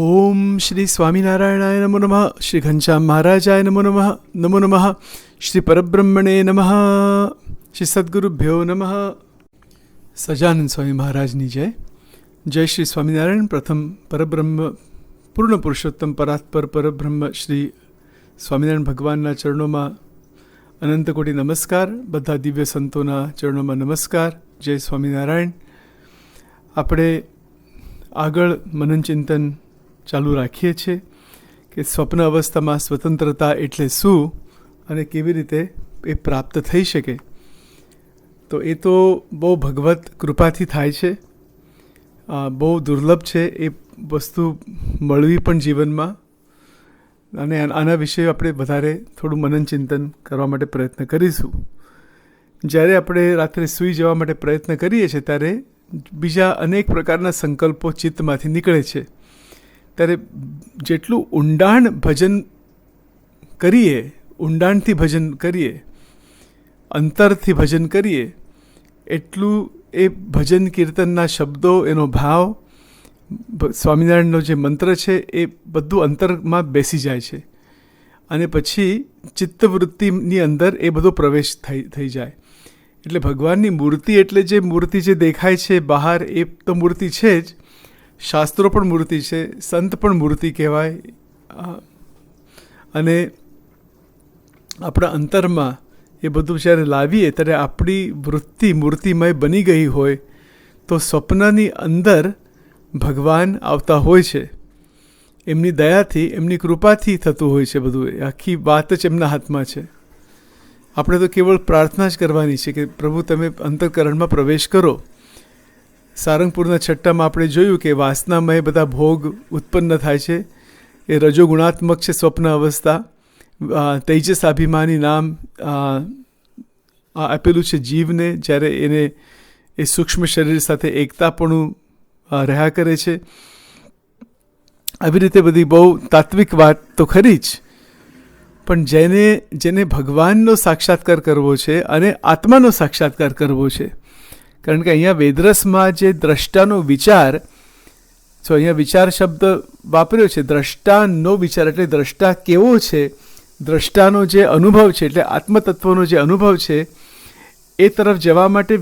ઓમ શ્રી સ્વામિનારાયણાય નમો નમઃ શ્રી ઘનશ્યામ મહારાજાય નમો નમઃ નમો નમઃ શ્રી પરબ્રહ્મણે નમઃ શ્રી સદગુરુભ્યો નમઃ સજાનંદ સ્વામી મહારાજની જય જય શ્રી સ્વામિનારાયણ પ્રથમ પરબ્રહ્મ પૂર્ણ પુરુષોત્તમ પરાત્પર પરબ્રહ્મ શ્રી સ્વામિનારાયણ ભગવાનના ચરણોમાં અનંત કોટી નમસ્કાર બધા દિવ્ય સંતોના ચરણોમાં નમસ્કાર જય સ્વામિનારાયણ આપણે આગળ મનન ચિંતન ચાલુ રાખીએ છીએ કે સ્વપ્ન અવસ્થામાં સ્વતંત્રતા એટલે શું અને કેવી રીતે એ પ્રાપ્ત થઈ શકે. તો એ તો બહુ ભગવત કૃપાથી થાય છે. બહુ દુર્લભ છે એ વસ્તુ મળવી પણ જીવનમાં. અને આના વિશે આપણે વધારે થોડું મનન ચિંતન કરવા માટે પ્રયત્ન કરીશું. જ્યારે આપણે રાત્રે સૂઈ જવા માટે પ્રયત્ન કરીએ છીએ ત્યારે બીજા અનેક પ્રકારના સંકલ્પો ચિત્તમાંથી નીકળે છે. ત્યારે જેટલું ઊંડાણ ભજન કરીએ, ઊંડાણથી ભજન કરીએ, અંતરથી ભજન કરીએ, એટલું એ ભજન કીર્તનના શબ્દો, એનો ભાવ સ્વામિનારાયણનો જે મંત્ર છે એ બધું અંતરમાં બેસી જાય છે. અને પછી ચિત્તવૃત્તિની અંદર એ બધો પ્રવેશ થઈ થઈ જાય. એટલે ભગવાનની મૂર્તિ એટલે જે મૂર્તિ જે દેખાય છે બહાર, એ તો મૂર્તિ છે જ શાસ્ત્રો પણ મૂર્તિ છે, સંત પણ મૂર્તિ કહેવાય. અને આપણા અંતરમાં એ બધું જ્યારે લાવીએ ત્યારે આપણી વૃત્તિ મૂર્તિમય બની ગઈ હોય તો સ્વપ્નની અંદર ભગવાન આવતા હોય છે. એમની દયાથી, એમની કૃપાથી થતું હોય છે બધું. એ આખી વાત જ એમના હાથમાં છે. આપણે તો કેવળ પ્રાર્થના જ કરવાની છે કે પ્રભુ તમે અંતઃકરણમાં પ્રવેશ કરો. સારંગપુરના છઠ્ઠામાં આપણે જોયું કે વાસનામય બધા ભોગ ઉત્પન્ન થાય છે. એ રજોગુણાત્મક છે સ્વપ્ન અવસ્થા. તેજસ અભિમાની નામ આપેલું છે જીવને, જ્યારે એને એ સૂક્ષ્મ શરીર સાથે એકતાપણું રહ્યા કરે છે. આવી રીતે બધી બહુ તાત્વિક વાત તો ખરી જ. પણ જેને જેને ભગવાનનો સાક્ષાત્કાર કરવો છે અને આત્માનો સાક્ષાત્કાર કરવો છે કારણ કે અહીંયા વેદરસમાં જે દ્રષ્ટાનો વિચાર જો અહીંયા વિચાર શબ્દ વાપર્યો છે, દ્રષ્ટાનો વિચાર, એટલે દ્રષ્ટા કેવો છે, દ્રષ્ટાનો જે અનુભવ છે, એટલે આત્મતત્વનો જે અનુભવ છે, એ તરફ જવા માટે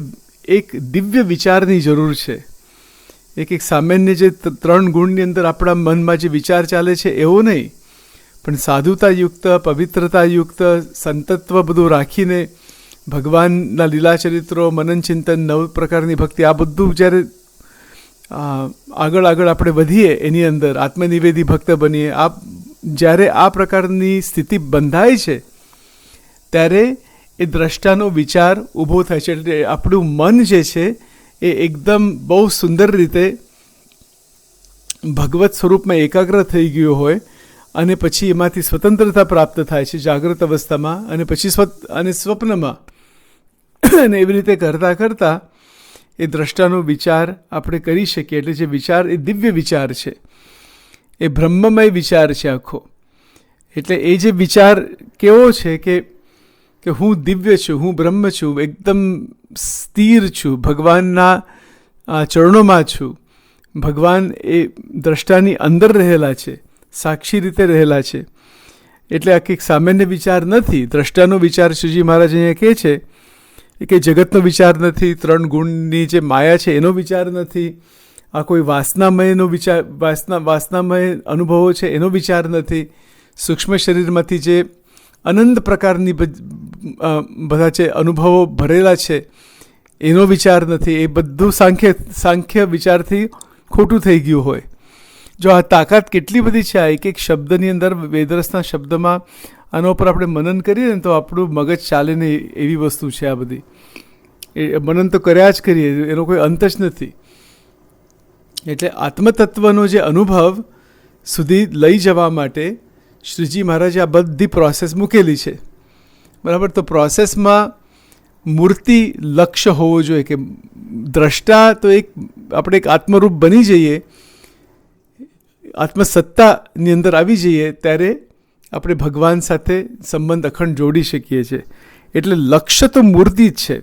એક દિવ્ય વિચારની જરૂર છે. એક એક સામાન્ય જે ત્રણ ગુણની અંદર આપણા મનમાં જે વિચાર ચાલે છે, એવો નહીં. પણ સાધુતાયુક્ત, પવિત્રતાયુક્ત, સંતત્વ બધું રાખીને ભગવાનના લીલાચરિત્રો મનન ચિંતન, નવ પ્રકારની ભક્તિ, આ બધું જ્યારે આગળ આગળ આપણે વધીએ એની અંદર, આત્મનિવેદી ભક્ત બનીએ, આ જ્યારે આ પ્રકારની સ્થિતિ બંધાય છે, ત્યારે એ દ્રષ્ટાનો વિચાર ઊભો થાય છે. એટલે આપણું મન જે છે, એ એકદમ બહુ સુંદર રીતે ભગવત સ્વરૂપમાં એકાગ્ર થઈ ગયું હોય અને પછી એમાંથી સ્વતંત્રતા પ્રાપ્ત થાય છે જાગૃત અવસ્થામાં અને પછી સ્વ અને સ્વપ્નમાં. અને એવી રીતે કરતાં કરતાં એ દ્રષ્ટાનો વિચાર આપણે કરી શકીએ. એટલે જે વિચાર, એ દિવ્ય વિચાર છે. એ બ્રહ્મમય વિચાર છે આખો. એટલે એ જે વિચાર કેવો છે કે કે હું દિવ્ય છું, હું બ્રહ્મ છું, એકદમ સ્થિર છું, ભગવાનના ચરણોમાં છું. ભગવાન એ દ્રષ્ટાની અંદર રહેલા છે, સાક્ષી રીતે રહેલા છે. એટલે આ કંઈક સામાન્ય વિચાર નથી. દ્રષ્ટાનો વિચાર શ્રીજી મહારાજ અહીંયા કહે છે એ કે જગતનો વિચાર નથી, ત્રણ ગુણની જે માયા છે એનો વિચાર નથી, આ કોઈ વાસનામયનો વિચાર, વાસના, વાસનામય અનુભવો છે એનો વિચાર નથી, સૂક્ષ્મ શરીરમાંથી જે અનંત પ્રકારની બધા જે અનુભવો ભરેલા છે, એનો વિચાર નથી. એ બધું સાંખ્ય સાંખ્ય વિચારથી ખોટું થઈ ગયું હોય. જો આ તાકાત કેટલી બધી છે આ એક એક શબ્દની અંદર વેદરસના શબ્દમાં આના ઉપર આપણે મનન કરીએ ને તો આપણું મગજ ચાલે નહીં એવી વસ્તુ છે આ બધી. એ મનન તો કર્યા જ કરીએ, એનો કોઈ અંત જ નથી. એટલે આત્મતત્વનો જે અનુભવ સુધી લઈ જવા માટે શ્રીજી મહારાજે આ બધી પ્રોસેસ મૂકેલી છે. બરાબર, તો પ્રોસેસમાં મૂર્તિ લક્ષ્ય હોવો જોઈએ કે દ્રષ્ટા તો એક, આપણે એક આત્મરૂપ બની જઈએ, આત્મસત્તાની અંદર આવી જઈએ ત્યારે આપણે ભગવાન સાથે સંબંધ અખંડ જોડી શકીએ છીએ. એટલે લક્ષ્ય તો મૂર્તિ જ છે.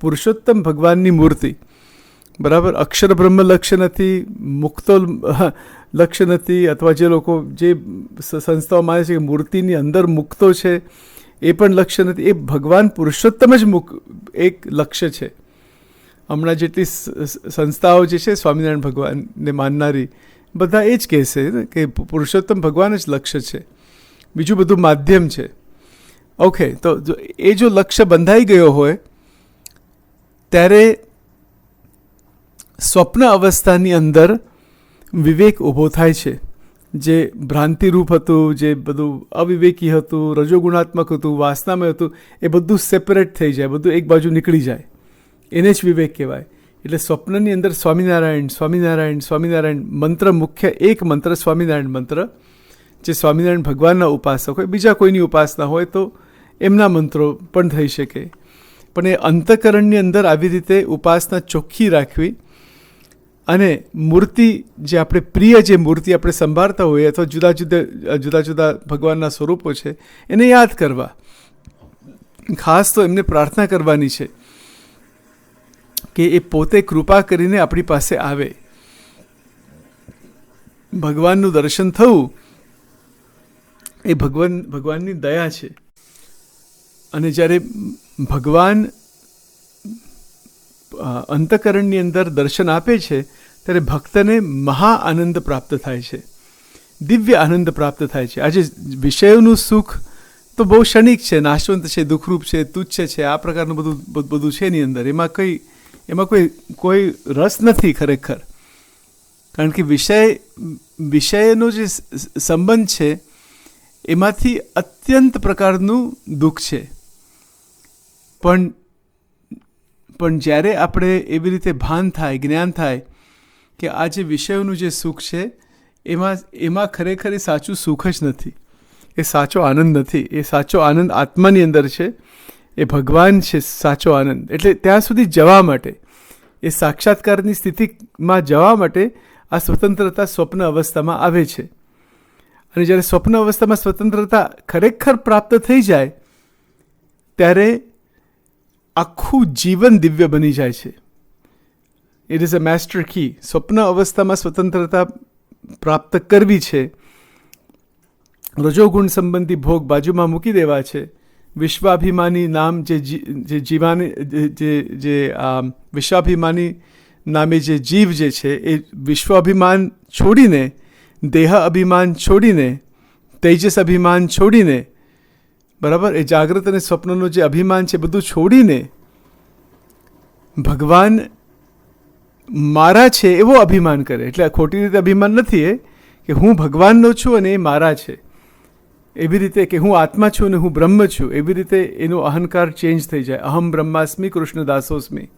પુરુષોત્તમ ભગવાનની મૂર્તિ. બરાબર? અક્ષર બ્રહ્મ લક્ષ્ય નથી, મુક્તો લક્ષ્ય નથી, અથવા જે લોકો, જે સંસ્થાઓ માને છે કે મૂર્તિની અંદર મુક્તો છે, એ પણ લક્ષ્ય નથી. એ ભગવાન પુરુષોત્તમ જ મુક, એક લક્ષ્ય છે. હમણાં જેટલી સંસ્થાઓ જે છે, સ્વામિનારાયણ ભગવાનને માનનારી, બધા એ જ કહેશે કે પુરુષોત્તમ ભગવાન જ લક્ષ્ય છે. બીજું બધું માધ્યમ છે. ઓકે તો એ જો લક્ષ્ય બંધાઈ ગયો હોય, ત્યારે સ્વપ્ન અવસ્થાની અંદર વિવેક ઊભો થાય છે. જે ભ્રાંતિરૂપ હતું, જે બધું અવિવેકી હતું, રજોગુણાત્મક હતું, વાસનામય હતું, એ બધું સેપરેટ થઈ જાય, બધું એક બાજુ નીકળી જાય. એને જ વિવેક કહેવાય. એટલે સ્વપ્નની અંદર સ્વામિનારાયણ સ્વામિનારાયણ સ્વામિનારાયણ મંત્ર મુખ્ય એક મંત્ર, સ્વામિનારાયણ મંત્ર જે સ્વામિનારાયણ ભગવાનના ઉપાસક હોય, બીજા કોઈની ઉપાસના હોય તો એમના મંત્રો પણ થઈ શકે. પણ એ અંતકરણની અંદર આવી રીતે ઉપાસના ચોખ્ખી રાખવી અને મૂર્તિ જે આપણે પ્રિય જે મૂર્તિ આપણે સંભાળતા હોઈએ અથવા જુદા જુદા જુદા જુદા ભગવાનના સ્વરૂપો છે, એને યાદ કરવા. ખાસ તો એમને પ્રાર્થના કરવાની છે કે એ પોતે કૃપા કરીને આપણી પાસે આવે. ભગવાનનું દર્શન થવું એ ભગવાન, ભગવાનની દયા છે. અને જ્યારે ભગવાન અંતકરણની અંદર દર્શન આપે છે, ત્યારે ભક્તને મહા આનંદ પ્રાપ્ત થાય છે. દિવ્ય આનંદ પ્રાપ્ત થાય છે. આજે વિષયોનું સુખ તો બહુ ક્ષણિક છે, નાશવંત છે, દુઃખરૂપ છે, તુચ્છ છે, આ પ્રકારનું બધું બધું છે એની અંદર. એમાં કંઈ, એમાં કોઈ કોઈ રસ નથી ખરેખર. કારણ કે વિષય, વિષયનો જે સંબંધ છે એમાંથી અત્યંત પ્રકારનું દુઃખ છે. પણ પણ જ્યારે આપણે એવી રીતે ભાન થાય, જ્ઞાન થાય કે આ જે વિષયોનું જે સુખ છે, એમાં એમાં ખરેખર એ સાચું સુખ જ નથી. એ સાચો આનંદ નથી. એ સાચો આનંદ આત્માની અંદર છે. એ ભગવાન છે સાચો આનંદ. એટલે ત્યાં સુધી જવા માટે, એ સાક્ષાત્કારની સ્થિતિમાં જવા માટે આ સ્વતંત્રતા સ્વપ્ન અવસ્થામાં આવે છે. અને જ્યારે સ્વપ્ન અવસ્થામાં સ્વતંત્રતા ખરેખર પ્રાપ્ત થઈ જાય, ત્યારે આખું જીવન દિવ્ય બની જાય છે. It is a master key સ્વપ્ન અવસ્થામાં સ્વતંત્રતા પ્રાપ્ત કરવી છે. રજોગુણ સંબંધી ભોગ બાજુમાં મૂકી દેવા છે. વિશ્વાભિમાની નામ જે જે જીવાની, જે- જે વિશ્વાભિમાની નામે જે જીવ જે છે, એ વિશ્વાભિમાન છોડીને દેહ અભિમાન છોડીને, તેજસ અભિમાન છોડીને, બરાબર? એ જાગ્રત અને સ્વપ્નનું જે અભિમાન છે બધું છોડીને ભગવાન મારા છે એવો અભિમાન કરે. એટલે ખોટી રીતે અભિમાન નથી એ, કે હું ભગવાનનો છું અને એ મારા છે. એવી રીતે કે હું આત્મા છું અને હું બ્રહ્મ છું. એવી રીતે એનો અહંકાર ચેન્જ થઈ જાય. અહમ બ્રહ્માસ્મિ કૃષ્ણ દાસોસ્મિ.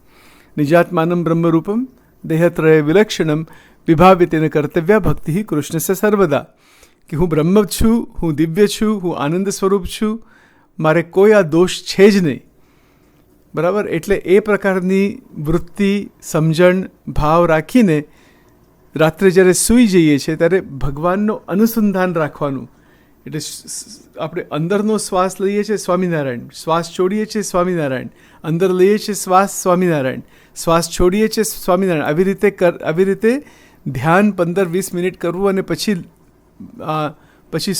નિજાત્માનમ બ્રહ્મરૂપમ, દેહત્રય વિલક્ષણમ વિભાવ્યતેન કર્તવ્ય ભક્તિ કૃષ્ણ સે સર્વદા કે હું બ્રહ્મ છું હું દિવ્ય છું હું આનંદ સ્વરૂપ છું મારે કોઈ આ દોષ છે જ નહીં બરાબર એટલે એ પ્રકારની વૃત્તિ સમજણ ભાવ રાખીને રાત્રે જ્યારે સૂઈ જઈએ છીએ ત્યારે ભગવાનનો અનુસંધાન રાખવાનું એટલે આપણે અંદરનો શ્વાસ લઈએ છીએ સ્વામિનારાયણ શ્વાસ છોડીએ છીએ સ્વામિનારાયણ અંદર લઈએ છીએ શ્વાસ સ્વામિનારાયણ શ્વાસ છોડીએ છીએ સ્વામિનારાયણ આવી રીતે કર આવી રીતે ધ્યાન પંદર વીસ મિનિટ કરવું અને પછી પછી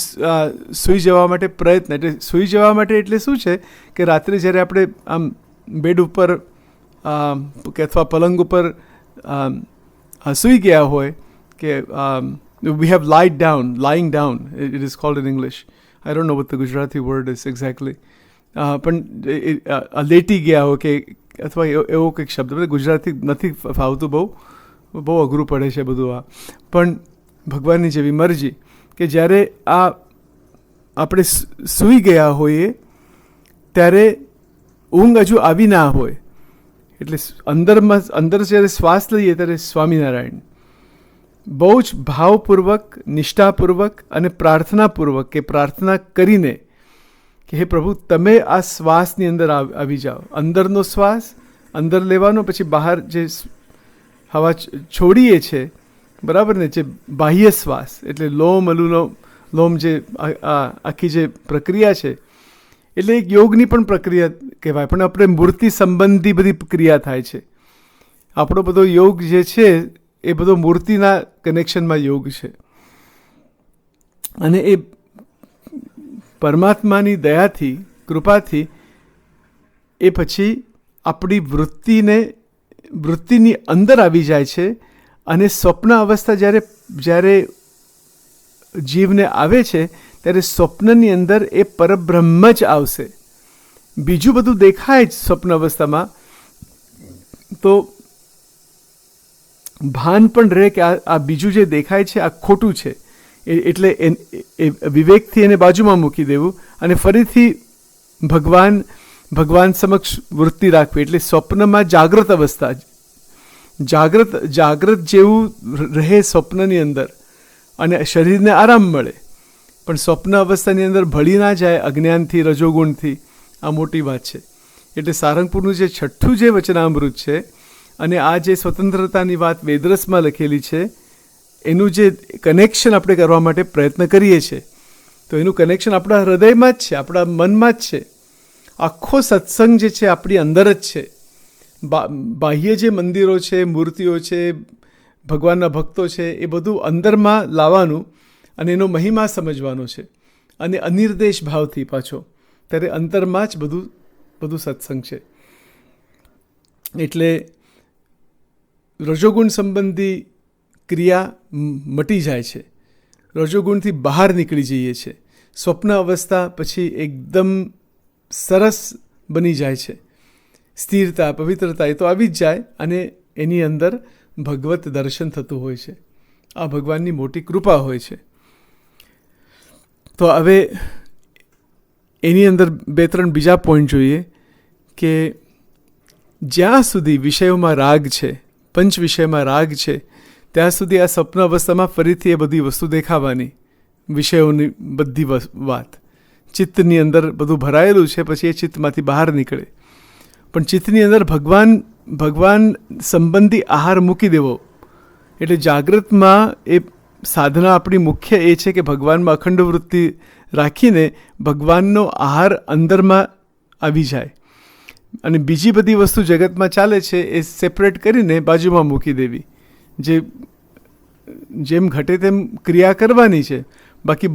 સૂઈ જવા માટે પ્રયત્ન. એટલે સૂઈ જવા માટે એટલે શું છે કે રાત્રે જ્યારે આપણે આમ બેડ ઉપર કે અથવા પલંગ ઉપર સૂઈ ગયા હોય કે we have lied down lying down it is called in English I don't know what the Gujarati word is exactly પણ લેટી ગયા હોય કે, અથવા એવો કંઈક શબ્દ. ગુજરાતી નથી ફાવતું બહુ. બહુ અઘરું પડે છે બધું આ. પણ ભગવાનની જેવી મરજી કે જ્યારે આ આપણે સૂઈ ગયા હોઈએ, ત્યારે ઊંઘ હજુ આવી ના હોય. એટલે અંદરમાં, અંદર જ્યારે શ્વાસ લઈએ ત્યારે સ્વામિનારાયણ. બહુ જ ભાવપૂર્વક, નિષ્ઠાપૂર્વક અને પ્રાર્થનાપૂર્વક કે પ્રાર્થના કરીને કે હે પ્રભુ, તમે આ શ્વાસની અંદર આવી જાઓ. અંદરનો શ્વાસ, અંદર લેવાનો, પછી બહાર જે હવા છોડીએ છે. બરાબર ને? જે બાહ્ય શ્વાસ, એટલે લોમ, અલુનો, લોમ જે આખી જે પ્રક્રિયા છે, એટલે એક યોગની પણ પ્રક્રિયા કહેવાય. પણ આપણે મૂર્તિ સંબંધી બધી ક્રિયા થાય છે. આપણો બધો યોગ જે છે, એ બધો મૂર્તિના કનેક્શનમાં યોગ છે. અને એ પરમાત્માની દયાથી, કૃપાથી, એ પછી આપણી વૃત્તિને વૃત્તિની અંદર આવી જાય છે અને સ્વપ્ન અવસ્થા જ્યારે જ્યારે જીવને આવે છે, ત્યારે સ્વપ્નની અંદર એ પરબ્રહ્મ જ આવશે. બીજું બધું દેખાય જ સ્વપ્ન અવસ્થામાં. તો ભાન પણ રહે કે આ બીજું જે દેખાય છે, આ ખોટું છે. એટલે વિવેકથી એને બાજુમાં મૂકી દેવું અને ફરીથી ભગવાન ભગવાન સમક્ષ વૃત્તિ રાખવી એટલે સ્વપ્નમાં જાગ્રત અવસ્થા. જાગ્રત જાગ્રત જેવું રહે સ્વપ્નની અંદર અને શરીરને આરામ મળે. પણ સ્વપ્ન અવસ્થાની અંદર ભળી ના જાય અજ્ઞાનથી, રજોગુણથી, આ મોટી વાત છે. એટલે સારંગપુરનું જે છઠ્ઠું જે વચનામૃત છે અને આ જે સ્વતંત્રતાની વાત વેદરસમાં લખેલી છે, એનું જે કનેક્શન આપણે કરવા માટે પ્રયત્ન કરીએ છીએ. તો એનું કનેક્શન આપણા હૃદયમાં જ છે, આપણા મનમાં જ છે. આખો સત્સંગ જે છે આપણી અંદર જ છે. બાહ્ય જે મંદિરો છે, મૂર્તિઓ છે, ભગવાનના ભક્તો છે, એ બધું અંદરમાં લાવવાનું અને એનો મહિમા સમજવાનો છે અને અનિર્દેશ ભાવથી પાછો. ત્યારે અંતરમાં જ બધું બધું સત્સંગ છે. એટલે રજોગુણ સંબંધી ક્રિયા મટી જાય છે. રજોગુણથી બહાર નીકળી જઈએ છીએ સ્વપ્ન અવસ્થા પછી એકદમ સરસ બની જાય છે. સ્થિરતા, પવિત્રતા એ તો આવી જ જાય અને એની અંદર ભગવત દર્શન થતું હોય છે. આ ભગવાનની મોટી કૃપા હોય છે. તો હવે એની અંદર બે ત્રણ બીજા પોઈન્ટ જોઈએ કે જ્યાં સુધી વિષયોમાં રાગ છે, પંચ વિષયમાં રાગ છે, ત્યાં સુધી આ સ્વપ્ન અવસ્થામાં ફરીથી એ બધી વસ્તુ દેખાવાની, વિષયોની બધી વાત. ચિત્તની અંદર બધું ભરાયેલું છે, પછી એ ચિત્તમાંથી બહાર નીકળે. પણ ચિત્તની અંદર ભગવાન ભગવાન સંબંધી આહાર મૂકી દેવો. એટલે જાગૃતમાં એ સાધના આપણી મુખ્ય એ છે કે ભગવાનમાં અખંડ વૃત્તિ રાખીને ભગવાનનો આહાર અંદરમાં આવી જાય. અને બીજી બધી વસ્તુ જગતમાં ચાલે છે એ સેપરેટ કરીને બાજુમાં મૂકી દેવી. જે, જેમ ઘટે તેમ ક્રિયા કરવાની છે. બાકી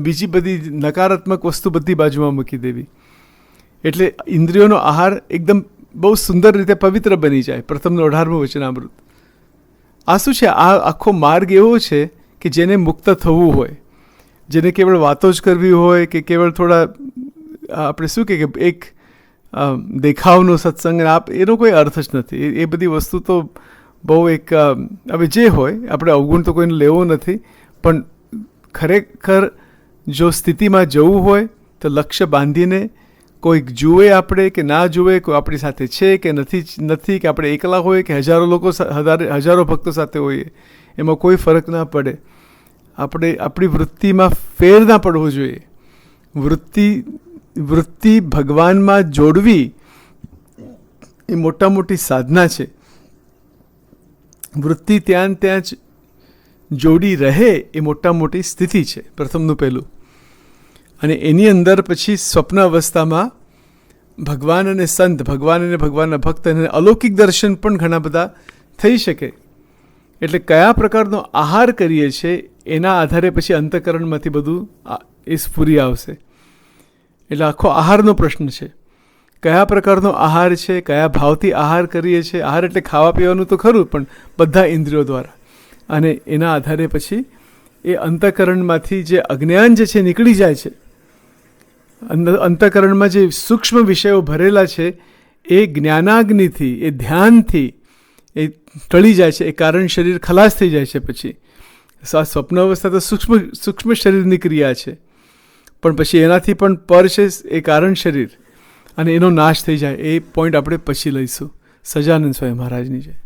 બીજી બધી નકારાત્મક વસ્તુ બધી બાજુમાં મૂકી દેવી. એટલે ઇન્દ્રિયોનો આહાર એકદમ બહુ સુંદર રીતે પવિત્ર બની જાય. પ્રથમનો અઢારમું વચનામૃત. આ શું છે? આ આખો માર્ગ એવો છે કે જેને મુક્ત થવું હોય. જેને કેવળ વાતો જ કરવી હોય કે કેવળ થોડા, આપણે શું કે એક દેખાવનો સત્સંગ આપ, એનો કોઈ અર્થ જ નથી. એ બધી વસ્તુ તો બહુ એક હવે જે હોય, આપણે અવગુણ તો કોઈને લેવો નથી, પણ ખરેખર જો સ્થિતિમાં જવું હોય, તો લક્ષ્ય બાંધીને કોઈક જુએ આપણે કે ના જુએ, કોઈ આપણી સાથે છે કે નથી નથી કે આપણે એકલા હોય કે હજારો લોકો હજારો ભક્તો સાથે હોઈએ, એમાં કોઈ ફરક ના પડે. આપણે, આપણી વૃત્તિમાં ફેર ના પડવો જોઈએ. વૃત્તિ વૃત્તિ ભગવાનમાં જોડવી એ મોટા મોટી સાધના છે. વૃત્તિ ત્યાં ત્યાં જ જોડી રહે એ મોટા મોટી સ્થિતિ છે, પ્રથમનું પહેલું. અને એની અંદર પછી સ્વપ્ન અવસ્થામાં ભગવાન અને સંત, ભગવાન અને ભગવાનના ભક્ત અને અલૌકિક દર્શન પણ ઘણા બધા થઈ શકે. એટલે કયા પ્રકારનો આહાર કરીએ છીએ, એના આધારે પછી અંતકરણમાંથી બધું એ સ્ફૂરી આવશે. એટલે આખો આહારનો પ્રશ્ન છે. કયા પ્રકારનો આહાર છે, કયા ભાવથી આહાર કરીએ છીએ? આહાર એટલે ખાવા પીવાનું તો ખરું, પણ બધા ઇન્દ્રિયો દ્વારા. અને એના આધારે પછી એ અંતઃકરણમાંથી જે અજ્ઞાન જે છે નીકળી જાય છે. અંતઃકરણમાં જે સૂક્ષ્મ વિષયો ભરેલા છે, એ જ્ઞાનાગ્નિથી, એ ધ્યાનથી એ ટળી જાય છે. એ કારણ શરીર ખલાસ થઈ જાય છે પછી. આ સ્વપ્ન અવસ્થા તો સૂક્ષ્મ સૂક્ષ્મ શરીરની ક્રિયા છે. પણ પછી એનાથી પણ પર છે એ કારણ શરીર. અને એનો નાશ થઈ જાય. એ પોઈન્ટ આપણે પછી લઈશું. સજાનંદ સ્વામી મહારાજની છે